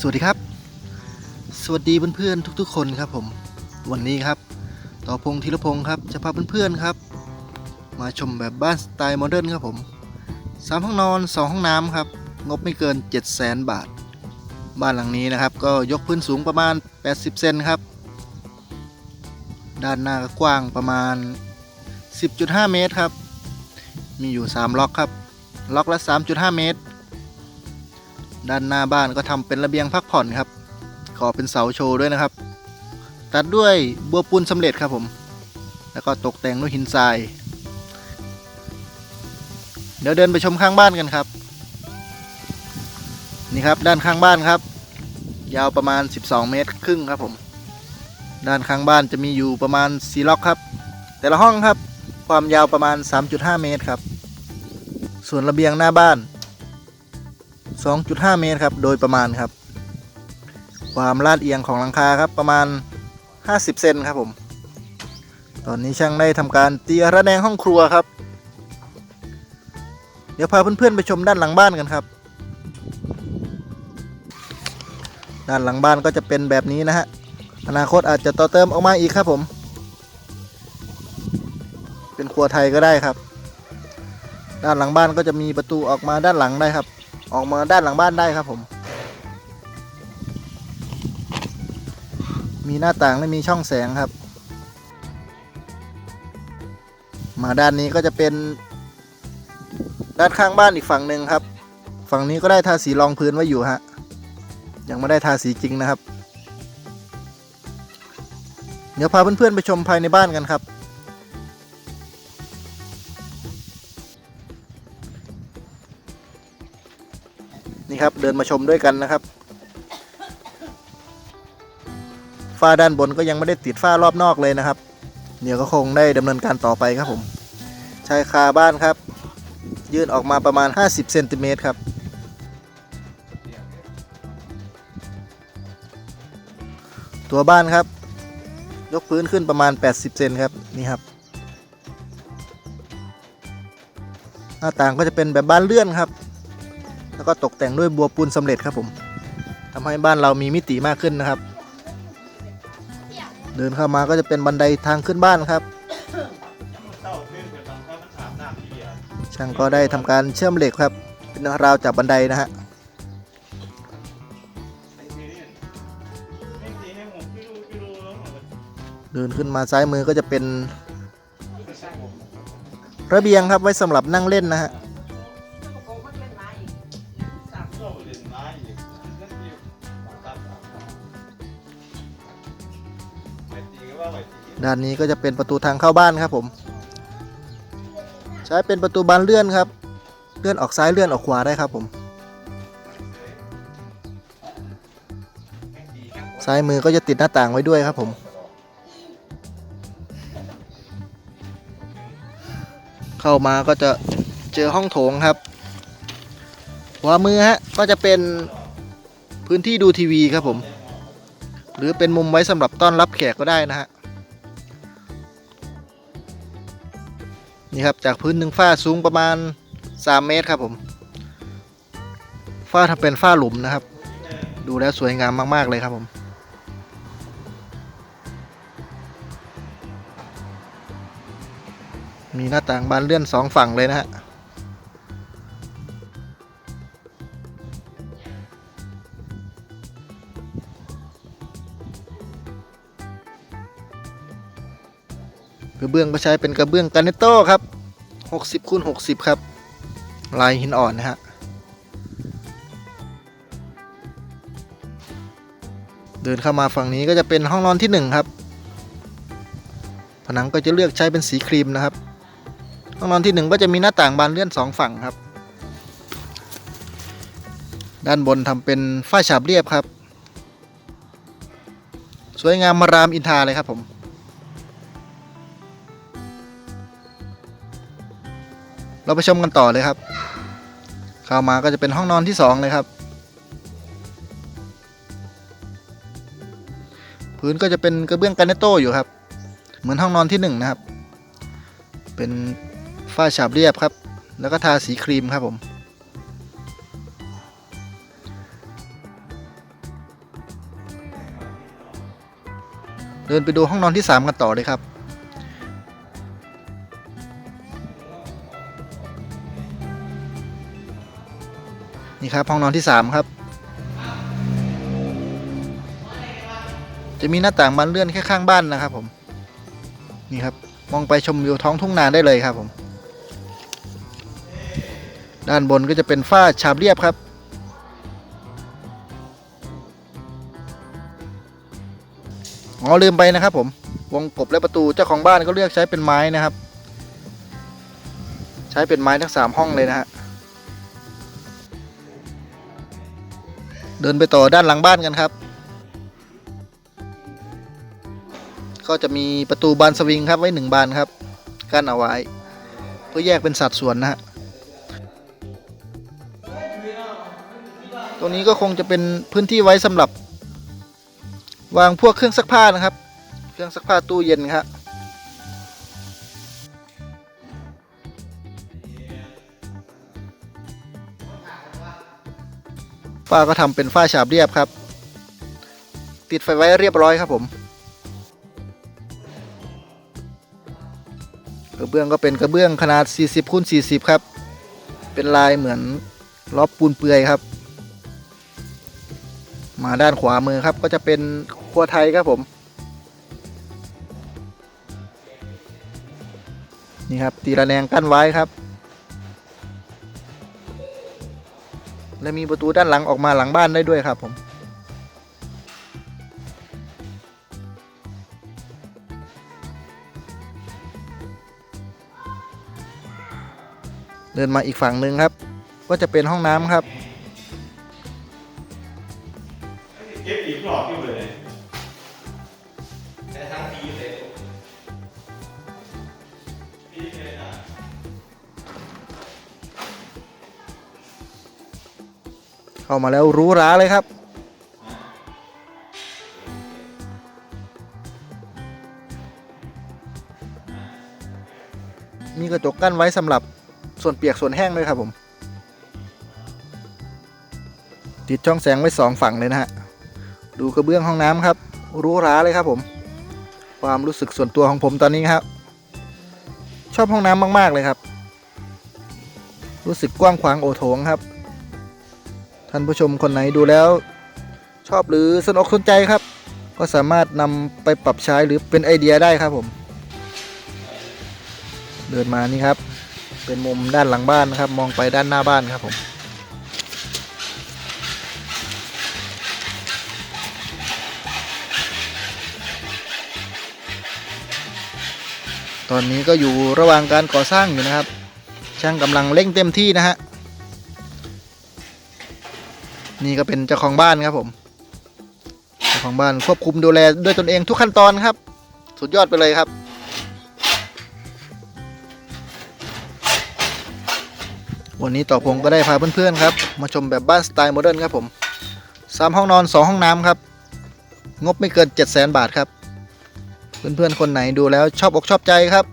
สวัสดีครับ สวัสดีเพื่อนๆทุก ๆ คนครับผมวันนี้ครับ ต่อพงษ์ธีรพงศ์ครับจะพาเพื่อนๆครับ มาชมแบบบ้านสไตล์โมเดิร์นครับผมสามห้องนอนสองห้องน้ำครับ งบไม่เกิน 7 0 0 0 0 0 บาท บ้านหลังนี้นะครับ ก็ยกพื้นสูงประมาณ 80 เซนครับ ด้านหน้าก็กว้างประมาณ 10.5 เมตรครับ มีอยู่ 3 ล็อกครับ ล็อกละ 3.5 เมตร ด้านหน้าบ้านก็ทำเป็นระเบียงพักผ่อนครับ ขอเป็นเสาโชว์ด้วยนะครับ ตัดด้วยบัวปูนสำเร็จครับผม แล้วก็ตกแต่งด้วยหินทราย เดี๋ยวเดินไปชมข้างบ้านกันครับ นี่ครับด้านข้างบ้านครับ ยาวประมาณ 12 เมตรครึ่งครับผม ด้านข้างบ้านจะมีอยู่ประมาณ4ล็อกครับ แต่ละห้องครับ ความยาวประมาณ 3.5 เมตรครับ ส่วนระเบียงหน้าบ้าน 2.5 เมตรครับ โดยประมาณครับ ความลาดเอียงของหลังคาครับประมาณ 50 เซนครับผม ตอนนี้ช่างได้ทำการตีระแนงห้องครัวครับ เดี๋ยวพาเพื่อนๆไปชมด้านหลังบ้านกันครับ ด้านหลังบ้านก็จะเป็นแบบนี้นะฮะ อนาคตอาจจะต่อเติมออกมาอีกครับผม เป็นครัวไทยก็ได้ครับด้านหลังบ้านก็จะมีประตูออกมาด้านหลังได้ครับ ออกมาด้านหลังบ้านได้ครับผม มีหน้าต่างและมีช่องแสงครับ มาด้านนี้ก็จะเป็น ด้านข้างบ้านอีกฝั่งหนึ่งครับ ฝั่งนี้ก็ได้ทาสีรองพื้นไว้อยู่ฮะ ยังไม่ได้ทาสีจริงนะครับ เดี๋ยวพาเพื่อนๆไปชมภายในบ้านกันครับ นี่ครับเดินมาชมด้วยกันนะครับ ฝ้าด้านบนก็ยังไม่ได้ติดฝ้ารอบนอกเลยนะครับ เดี๋ยวก็คงได้ดำเนินการต่อไปครับผมชายคาบ้านครับ ยื่นออกมาประมาณ 50เซนติเมตรครับตัวบ้านครับ ยกพื้นขึ้นประมาณ 80 เซนครับนี่ครับ หน้าต่างก็จะเป็นแบบบ้านเลื่อนครับ แล้วก็ตกแต่งด้วยบัวปูนสำเร็จครับผมทำให้บ้านเรามีมิติมากขึ้นนะครับ เดินเข้ามาก็จะเป็นบันไดทางขึ้นบ้านครับ ช่างก็ได้ทำการเชื่อมเหล็กครับ เป็นราวจากบันไดนะฮะเดินขึ้นมาซ้ายมือก็จะเป็นระเบียงครับไว้สำหรับนั่งเล่นนะฮะ ด้านนี้ก็จะเป็นประตูทางเข้าบ้านครับผม ใช้เป็นประตูบานเลื่อนครับ เลื่อนออกซ้ายเลื่อนออกขวาได้ครับผม ซ้ายมือก็จะติดหน้าต่างไว้ด้วยครับผม เข้ามาก็จะเจอห้องโถงครับหัวมือฮะก็จะเป็นพื้นที่ดูทีวีครับผม หรือเป็นมุมไว้สำหรับต้อนรับแขกก็ได้นะฮะ นี่ครับจากพื้นหนึ่งฝ้าสูงประมาณ 3 เมตรครับผมฝ้าทำเป็นฝ้าหลุมนะครับ ดูแล้วสวยงามมาก ๆ เลยครับผมมีหน้าต่างบานเลื่อนสองฝั่งเลยนะฮะ กระเบื้องก็ใช้เป็นกระเบื้องกาเนโต้ครับ 60คูณ60 ครับ ลายหินอ่อนนะฮะ เดินเข้ามาฝั่งนี้ก็จะเป็นห้องนอนที่ 1 ครับ ผนังก็จะเลือกใช้เป็นสีครีมนะครับ ห้องนอนที่ 1 ก็จะมีหน้าต่างบานเลื่อน 2 ฝั่งครับ ด้านบนทำเป็นฝ้าฉาบเรียบครับ สวยงามมารามอินทาเลยครับผม เราไปชมกันต่อเลยครับ เข้ามาก็จะเป็นห้องนอนที่สองเลยครับ พื้นก็จะเป็นกระเบื้องกาเนโต้อยู่ครับ เหมือนห้องนอนที่หนึ่งนะครับ เป็นฝ้าฉาบเรียบครับ แล้วก็ทาสีครีมครับผมเดินไปดูห้องนอนที่ 3 กันต่อเลยครับ นี่ครับห้องนอนที่ 3 ครับ จะมีหน้าต่างบานเลื่อนแค่ข้างบ้านนะครับผม นี่ครับมองไปชมวิวท้องทุ่งนาได้เลยครับผม ด้านบนก็จะเป็นฝ้าฉาบเรียบครับ อ๋อลืมไปนะครับผม วงกบและประตูเจ้าของบ้านก็เลือกใช้เป็นไม้นะครับ ใช้เป็นไม้ทั้งสามห้องเลยนะฮะ เดินไปต่อด้านหลังบ้านกันครับ ก็จะมีประตูบานสวิงครับไว้หนึ่งบานครับกั้นเอาไว้ เพื่อแยกเป็นสัดส่วนนะฮะตรงนี้ก็คงจะเป็นพื้นที่ไว้สำหรับ วางพวกเครื่องซักผ้านะครับ เครื่องซักผ้าตู้เย็นครับ ฝ้าก็ทำเป็นฝ้าฉาบเรียบครับ ติดไฟไว้เรียบร้อยครับผมกระเบื้องก็เป็นกระเบื้องขนาด 40คูณ40 ครับ เป็นลายเหมือนล้อปูนเปลือยครับ มาด้านขวามือครับก็จะเป็นครัวไทยครับผม นี่ครับตีระแนงกั้นไว้ครับ และมีประตูด้านหลังออกมาหลังบ้านได้ด้วยครับผม เดินมาอีกฝั่งหนึ่งครับ ก็จะเป็นห้องน้ำครับ เก็บอีกรอบอยู่เลย เข้ามาแล้วรู้ราเลยครับ มีกระจกกั้นไว้สำหรับส่วนเปียกส่วนแห้งด้วยครับผม ติดช่องแสงไว้สองฝั่งเลยนะฮะ ดูกระเบื้องห้องน้ำครับ รู้ราเลยครับผม ความรู้สึกส่วนตัวของผมตอนนี้ครับ ชอบห้องน้ำมาก ๆ เลยครับ รู้สึกกว้างขวางโอโถงครับ ท่านผู้ชมคนไหนดูแล้ว ชอบหรือสนอกสนใจครับ ก็สามารถนำไปปรับใช้หรือเป็นไอเดียได้ครับผม เดินมานี่ครับ เป็นมุมด้านหลังบ้านนะครับ มองไปด้านหน้าบ้านครับผมตอนนี้ก็อยู่ระหว่างการก่อสร้างอยู่นะครับ ช่างกำลังเร่งเต็มที่นะฮะ นี่ก็เป็นเจ้าของบ้านครับผม เจ้าของบ้านควบคุมดูแลด้วยตนเองทุกขั้นตอนครับ สุดยอดไปเลยครับวันนี้ต่อพงก็ได้พาเพื่อนๆครับ มาชมแบบบ้านสไตล์โมเดิร์นครับผมสามห้องนอนสองห้องน้ำครับ งบไม่เกิน7 0 0 0 0 0บาทครับ เพื่อนๆ คนไหนดูแล้วชอบอกชอบใจครับ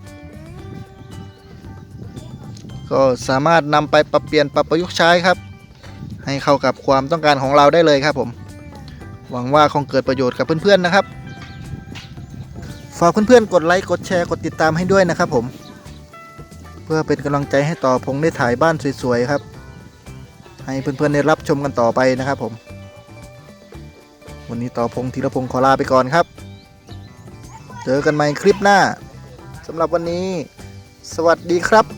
ก็สามารถนำไปปรับเปลี่ยนปรับประยุกต์ใช้ครับ ให้เข้ากับความต้องการของเราได้เลยครับผม หวังว่าคงเกิดประโยชน์กับเพื่อนๆนะครับ ฝากเพื่อนๆกดไลค์กดแชร์กดติดตามให้ด้วยนะครับผม เพื่อเป็นกำลังใจให้ต่อพงได้ถ่ายบ้านสวยๆครับ ให้เพื่อนๆได้รับชมกันต่อไปนะครับผม วันนี้ต่อพงธีรพงศ์ขอลาไปก่อนครับ เจอกันใหม่คลิปหน้าสำหรับวันนี้ สวัสดีครับ